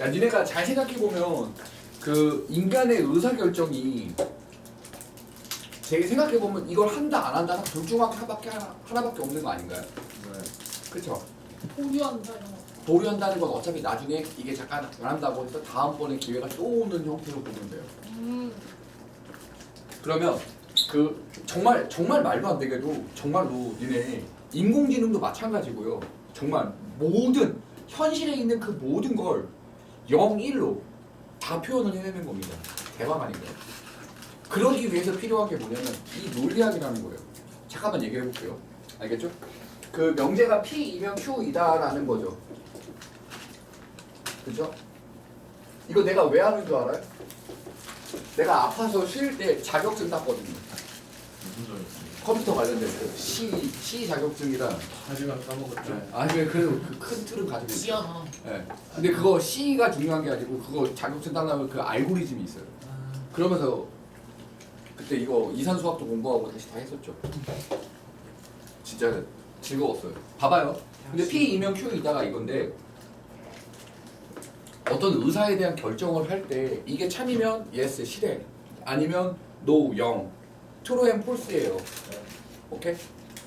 야, 니네가 잘 생각해 보면 그 인간의 의사 결정이 제 생각해 보면 이걸 한다 안 한다 둘 중 하나밖에 하나, 하나밖에 없는 거 아닌가요? 그렇죠? 보류한다 이런 거. 보류한다는 건 어차피 나중에 이게 잠깐 안 한다고 해서 다음번에 기회가 또 오는 형태로 보면 돼요. 음. 그러면 그 정말 정말 말도 안 되게도 정말로 니네 인공지능도 마찬가지고요. 정말 모든 현실에 있는 그 모든 걸 0, 1로 다 표현을 해내는 겁니다. 대박 아닌가요? 그러기 위해서 필요한 게 뭐냐면 이 논리학이라는 거예요. 잠깐만 얘기해 볼게요. 알겠죠? 그 명제가 P이면 Q이다라는 거죠. 그죠? 이거 내가 왜 하는 줄 알아요? 내가 아파서 쉴 때 자격증 땄거든요. 무슨 소리였어요? 컴퓨터 관련된 그 C, C 자격증이랑 하지만 까먹었죠. 아니 그래도 그 큰 틀은 가지고 있어요. 지연아. 예. 근데 그거 C가 중요한 게 아니고 그거 자격증 따려면 그 알고리즘이 있어요. 그러면서 그때 이거 이산 수학도 공부하고 다시 다 했었죠. 진짜 즐거웠어요. 봐봐요. 근데 P 이면 Q 이다가 이건데 어떤 의사에 대한 결정을 할 때 이게 참이면 yes 실행 아니면 no 영 true and false예요. 오케이?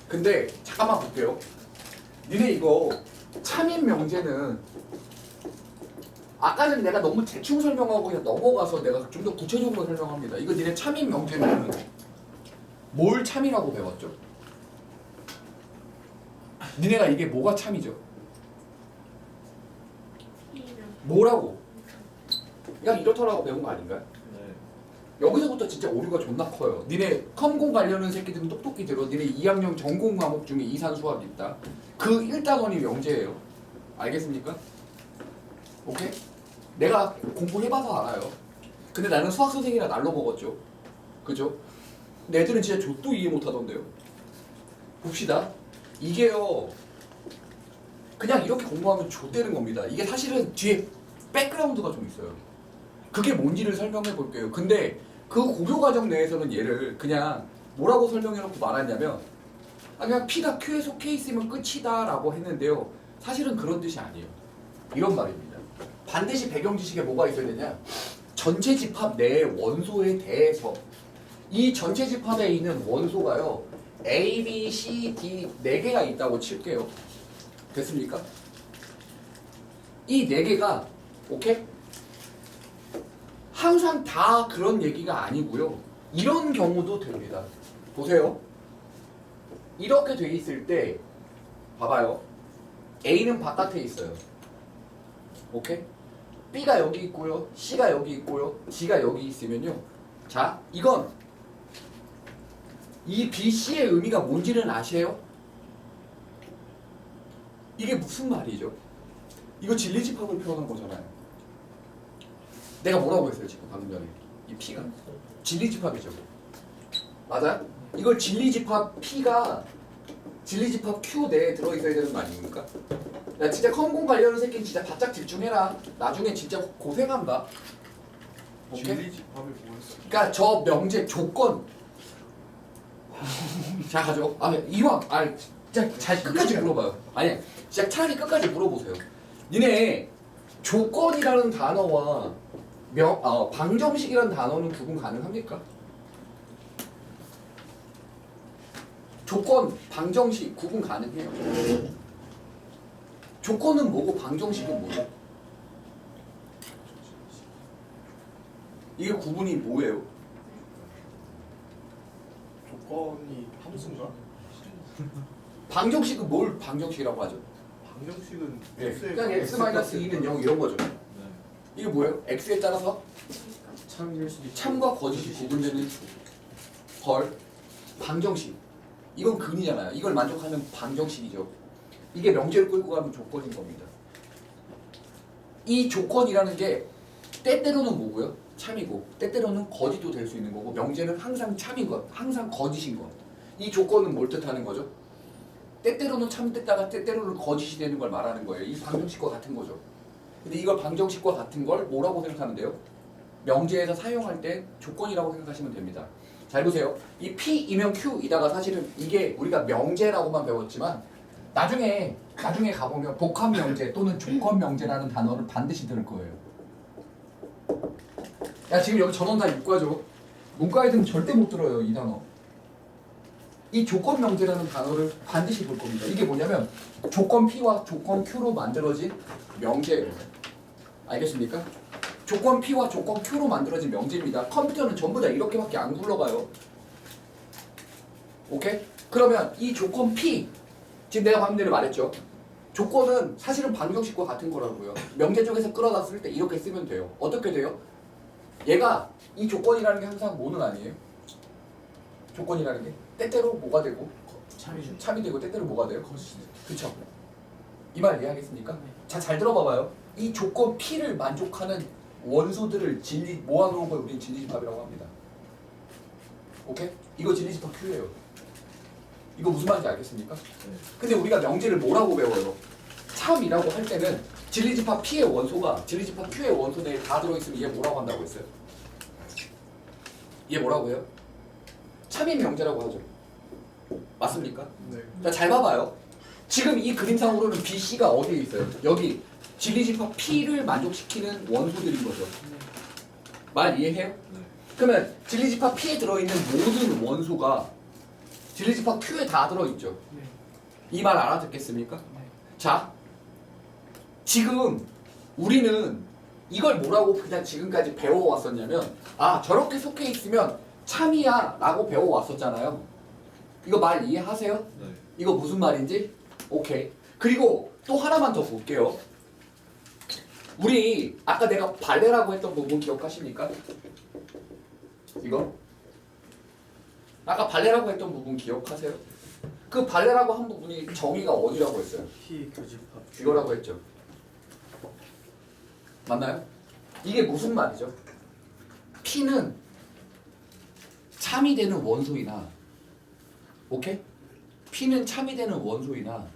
근데 잠깐만 볼게요. 니네 이거 참인 명제는 아까는 내가 너무 대충 설명하고 그냥 넘어가서 내가 좀 더 구체적으로 설명합니다. 이거 니네 참인 명제는 뭘 참이라고 배웠죠? 니네가 이게 뭐가 참이죠? 뭐라고? 그냥 이렇더라고 배운 거 아닌가요? 네. 여기서부터 진짜 오류가 존나 커요. 니네 컴공 관련한 새끼들은 똑똑히 들어. 니네 2학년 전공 과목 중에 이산 수학이 있다. 그 1단원이 명제예요. 알겠습니까? 오케이? 내가 공부해봐서 알아요. 근데 나는 수학 선생이라 날로 먹었죠. 그죠? 근데 애들은 진짜 족도 이해 못하던데요. 봅시다. 이게요. 그냥 이렇게 공부하면 족되는 겁니다. 이게 사실은 뒤에 백그라운드가 좀 있어요. 그게 뭔지를 설명해 볼게요. 근데 그 고교 과정 내에서는 얘를 그냥 뭐라고 설명해놓고 말하냐면 아, 그냥 P가 Q에 속해 있으면 끝이다라고 했는데요. 사실은 그런 뜻이 아니에요. 이런 말입니다. 반드시 배경 지식에 뭐가 있어야 되냐? 전체 집합 내의 원소에 대해서 이 전체 집합에 있는 원소가요. A, B, C, D 네 개가 있다고 칠게요. 됐습니까? 이 네 개가 오케이? 항상 다 그런 얘기가 아니고요. 이런 경우도 됩니다. 보세요. 이렇게 돼 있을 때 봐봐요. A는 바깥에 있어요. 오케이? B가 여기 있고요. C가 여기 있고요. D가 여기 있으면요. 자, 이건 이 B, C의 의미가 뭔지는 아세요? 이게 무슨 말이죠? 이거 진리집합을 표현한 거잖아요. 내가 뭐라고 했어요 지금 방금 전에 이 P가 진리집합이죠. 맞아요? 이걸 진리집합 P가 진리집합 Q 내에 들어있어야 되는 거 아닙니까? 야 진짜 컴공 관련한 새끼는 진짜 바짝 집중해라. 나중에 진짜 고생한다. 오케이? 진리 집합이 뭐였어? 그러니까 저 명제 조건 자 가죠. 아 이왕 아 진짜 잘 끝까지 물어봐요. 아니 진짜 차라리 끝까지 물어보세요. 니네 조건이라는 단어와 명, 어, 방정식이라는 단어는 구분 가능합니까? 조건, 방정식 구분 가능해요. 조건은 뭐고 방정식은 뭐죠? 이게 구분이 뭐예요? 조건이 함수인가? 방정식은 뭘 방정식이라고 하죠? 방정식은 예, X의 그냥 x 마이너스 2는 0 이런 거죠. 네. 이게 뭐예요? x에 따라서 참일 수도 있고. 참과 거짓이 구분되는 헐 방정식. 이건 근이잖아요. 이걸 만족하는 방정식이죠. 이게 명제를 끌고 가면 조건인 겁니다. 이 조건이라는 게 때때로는 뭐고요? 참이고 때때로는 거짓도 될 수 있는 거고 명제는 항상 참인 것, 항상 거짓인 것. 이 조건은 뭘 뜻하는 거죠? 때때로는 참됐다가 때때로는 거짓이 되는 걸 말하는 거예요. 이 방정식과 같은 거죠. 근데 이걸 방정식과 같은 걸 뭐라고 생각하면 돼요? 명제에서 사용할 때 조건이라고 생각하시면 됩니다. 잘 보세요. 이 P이면 Q이다가 사실은 이게 우리가 명제라고만 배웠지만 나중에 나중에 가보면 복합 명제 또는 조건 명제라는 단어를 반드시 들을 거예요. 야 지금 여기 전원 다 육과죠. 문과 애들은 절대 못 들어요 이 단어. 이 조건 명제라는 단어를 반드시 볼 겁니다. 이게 뭐냐면 조건 P와 조건 Q로 만들어진 명제예요. 알겠습니까? 조건 P와 조건 Q로 만들어진 명제입니다. 컴퓨터는 전부 다 이렇게밖에 안 굴러가요. 오케이? 그러면 이 조건 P 지금 내가 방금 전에 말했죠. 조건은 사실은 방정식과 같은 거라고요. 명제 쪽에서 끌어놨을 때 이렇게 쓰면 돼요. 어떻게 돼요? 얘가 이 조건이라는 게 항상 뭐는 아니에요. 조건이라는 게 때때로 뭐가 되고 참이죠. 참이 되고 때때로 뭐가 돼요. 거시. 그쵸? 이 말 이해하겠습니까? 자, 잘 들어봐봐요. 이 조건 P를 만족하는 원소들을 진리 모아놓은 걸 우리는 진리집합이라고 합니다. 오케이? 이거 진리집합 Q예요. 이거 무슨 말인지 알겠습니까? 근데 우리가 명제를 뭐라고 배워요? 참이라고 할 때는 진리집합 P의 원소가 진리집합 Q의 원소 내에 다 들어있으면 얘 뭐라고 한다고 했어요? 얘 뭐라고 해요? 참인 명제라고 하죠. 맞습니까? 네. 자, 잘 봐봐요. 지금 이 그림상으로는 B, C가 어디에 있어요? 여기 진리집합 P를 만족시키는 원소들인 거죠. 말 이해해요? 네. 그러면 진리집합 P에 들어있는 모든 원소가 진리집합 Q에 다 들어있죠. 네. 이말 알아듣겠습니까? 네. 자, 지금 우리는 이걸 뭐라고 그냥 지금까지 배워왔었냐면 아 저렇게 속해 있으면 참이야 라고 배워왔었잖아요. 이거 말 이해하세요? 네. 이거 무슨 말인지? 오케이. 그리고 또 하나만 더 볼게요. 우리 아까 내가 발레라고 했던 부분 기억하십니까? 이거? 아까 발레라고 했던 부분 기억하세요? 그 발레라고 한 부분이 정의가 어디라고 했어요? P 교집합. 이거라고 했죠. 맞나요? 이게 무슨 말이죠? P는 참이 되는 원소이나 오케이? P는 참이 되는 원소이나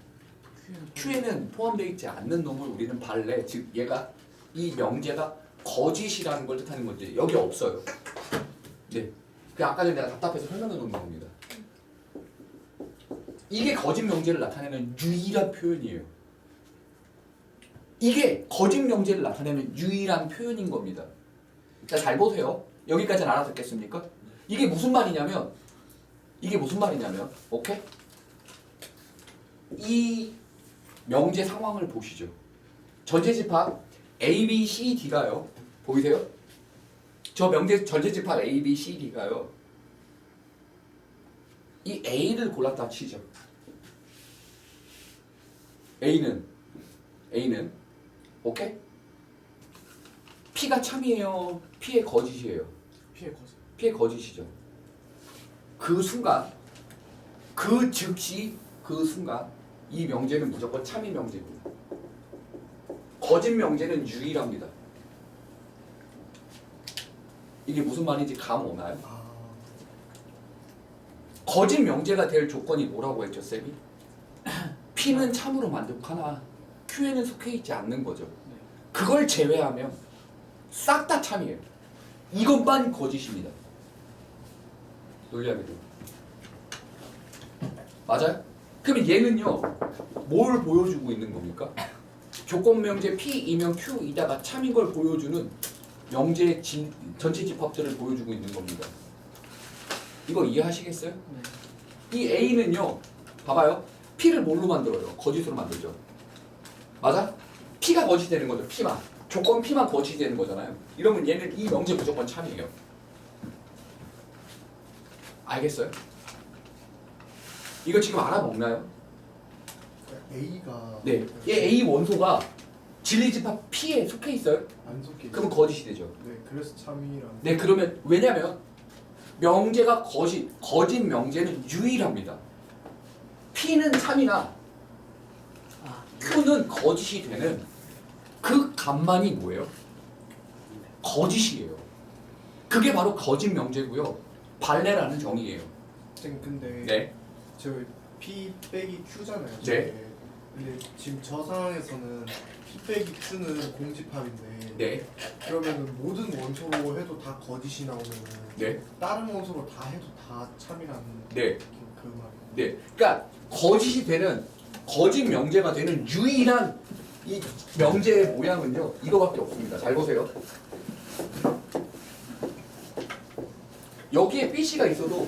Q에는 포함되어 있지 않는 놈을 우리는 발레 즉 얘가 이 명제가 거짓이라는 걸 뜻하는 건지 여기 없어요. 네. 그 아까 전에 내가 답답해서 설명해 놓은 겁니다. 이게 거짓 명제를 나타내는 유일한 표현이에요. 이게 거짓 명제를 나타내는 유일한 표현인 겁니다. 자, 잘 보세요. 여기까지는 알아듣겠습니까? 이게 무슨 말이냐면 이게 무슨 말이냐면 오케이? 이 명제 상황을 보시죠. 전체 집합 A, B, C, D가요. 보이세요? 저 명제 전체 집합 A, B, C, D가요. 이 A를 골랐다 치죠. A는 A는 오케이? P가 참이에요. P의 거짓이에요. 피해 거세. P의 거짓이죠. 그 순간 그 즉시 그 순간 이 명제는 무조건 참인 명제입니다. 거짓 명제는 유일합니다. 이게 무슨 말인지 감 오나요? 아. 거짓 명제가 될 조건이 뭐라고 했죠, 쌤이? P는 참으로 만족하나 Q에는 속해 있지 않는 거죠. 그걸 제외하면 싹 다 참이에요. 이것만 거짓입니다. 되면. 맞아요? 그럼 얘는요, 뭘 보여주고 있는 겁니까? 조건 명제 P이면 Q이다가 참인 걸 보여주는 명제의 진- 전체 집합들을 보여주고 있는 겁니다. 이거 이해하시겠어요? 이 A는요, 봐봐요. P를 뭘로 만들어요? 거짓으로 만들죠. 맞아? P가 거짓이 되는 거죠. P만. 조건 P만 거짓이 되는 거잖아요. 이러면 얘는 이 명제 무조건 참이에요. 알겠어요? 이거 지금 알아먹나요? A가. 네. 얘 A 원소가 진리집합 P에 속해 있어요. 안 속해. 그러면 거짓이 되죠. 네. 그래서 참이랑. 네, 그러면 왜냐면 명제가 거짓, 거짓 명제는 유일합니다. P는 참이나 Q는 거짓이 되는 그 값만이 뭐예요? 거짓이에요. 그게 바로 거짓 명제고요. 발레라는 정의예요. 쌤 근데 네. 저 P 빼기 Q잖아요. 네. 저게. 근데 지금 저 상황에서는 P 빼기 Q는 공집합인데 네. 그러면은 모든 원소로 해도 다 거짓이 나오면은 네. 다른 원소로 다 해도 다 참이라는 네. 그 말이에요. 네. 그러니까 거짓이 되는 거짓 명제가 되는 유일한 이 명제의 모양은요 이거밖에 없습니다. 잘 보세요. 여기에 BC가 있어도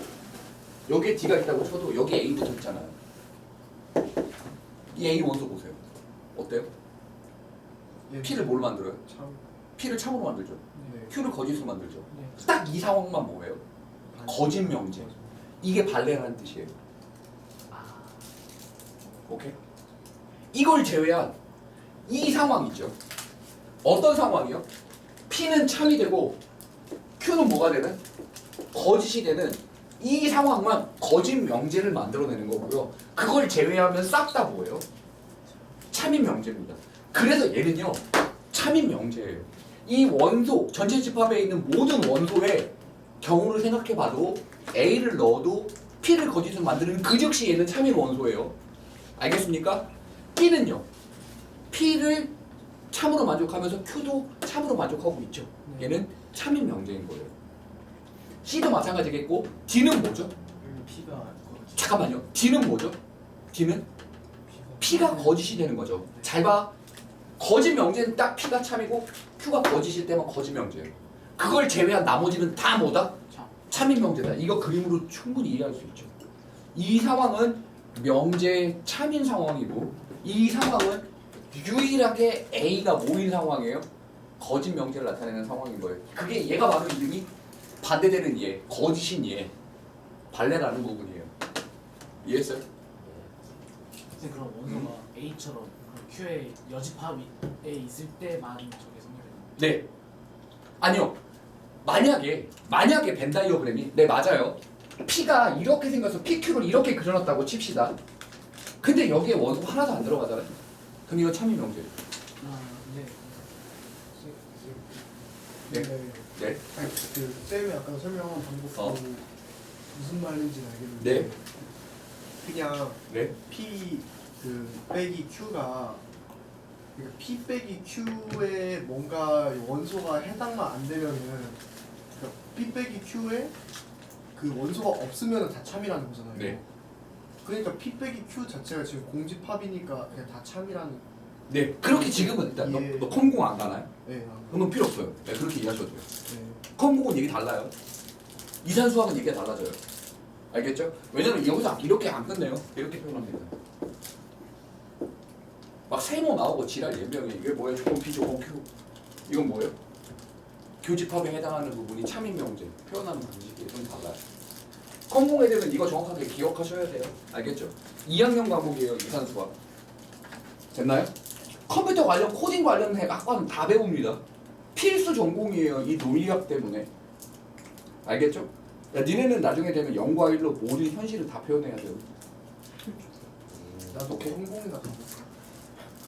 여기에 D가 있다고 쳐도 여기에 A 붙어 있잖아요. 이 A 원소 보세요. 어때요? 예, P를 뭘로 만들어요? 참 P를 참으로 만들죠. 네. Q를 거짓으로 만들죠. 네. 딱 이 상황만 뭐예요? 거짓 명제. 이게 발레라는 뜻이에요. 아, 오케이? 이걸 제외한 이 상황 있죠. 어떤 상황이요? P는 참이 되고 Q는 뭐가 되는? 거짓이 되는 이 상황만 거짓 명제를 만들어내는 거고요. 그걸 제외하면 싹 다 뭐예요? 참인 명제입니다. 그래서 얘는요 참인 명제예요. 이 원소 전체 집합에 있는 모든 원소의 경우를 생각해봐도 A를 넣어도 P를 거짓으로 만드는 그 즉시 얘는 참인 원소예요. 알겠습니까? P는요. P를 참으로 만족하면서 Q도 참으로 만족하고 있죠. 네. 얘는 참인 명제인 거예요. C도 마찬가지겠고 D는 뭐죠? P가 거짓. 잠깐만요. D는 뭐죠? D는 P가 거짓이 되는 거죠. 잘 봐. 거짓 명제는 딱 P가 참이고 Q가 거짓일 때만 거짓 명제예요. 그걸 제외한 나머지는 다 뭐다? 참. 참인 명제다. 이거 그림으로 충분히 이해할 수 있죠. 이 상황은 명제 참인 상황이고 이 상황은 유일하게 A가 모인 상황이에요. 거짓 명제를 나타내는 상황인 거예요. 그게 얘가 바로 이름이 반대되는 얘, 거짓인 얘, 발레라는 부분이에요. 이해했어요? 근데 그럼 원소가 A처럼 그런 Q의 여집합에 있을 때만 저게 성립되는 네. 아니요. 만약에 만약에 벤 다이어그램이 네 맞아요. P가 이렇게 생겨서 PQ를 이렇게 그려놨다고 칩시다. 근데 여기에 원소가 하나도 안 들어가잖아요. 그럼 이거 참인 명제. 아, 네. 네. 네. 네. 아니, 그 쌤이 아까 설명한 방법도 어. 무슨 말인지는 알겠는데 네. 그냥 네. P 그 빼기 Q가 그러니까 P 빼기 Q에 뭔가 원소가 해당만 안 되면은 그러니까 P 빼기 Q에 그 원소가 없으면 다 참이라는 거잖아요. 네. 그러니까 P 빼기 Q 자체가 지금 공집합이니까 그냥 다 참이라는. 네. 그렇게 지금은 일단 너, 예. 너 컴공 안 가나요? 네. 그러면 필요 없어요. 네, 그렇게 이해하셔도 돼요. 네. 컴공은 얘기 달라요. 이산수학은 얘기가 달라져요. 알겠죠? 왜냐면 여기서 이렇게 안 끝내요. 이렇게 표현합니다. 막 세모 나오고 지랄 예명이 이게 뭐예요? 조건 P 조건 Q 이건 뭐예요? 교집합에 해당하는 부분이 참인 명제 표현하는 방식이 좀 달라요. 컴공 애들은 이거 정확하게 기억하셔야 돼요. 알겠죠? 2학년 과목이에요 이산수학. 됐나요? 컴퓨터 관련 코딩 관련 학과는 다 배웁니다. 필수 전공이에요. 이 논리학 때문에. 알겠죠? 야, 니네는 나중에 되면 0과 1로 모든 현실을 다 표현해야 돼요. 나도 오케이. 가볼까.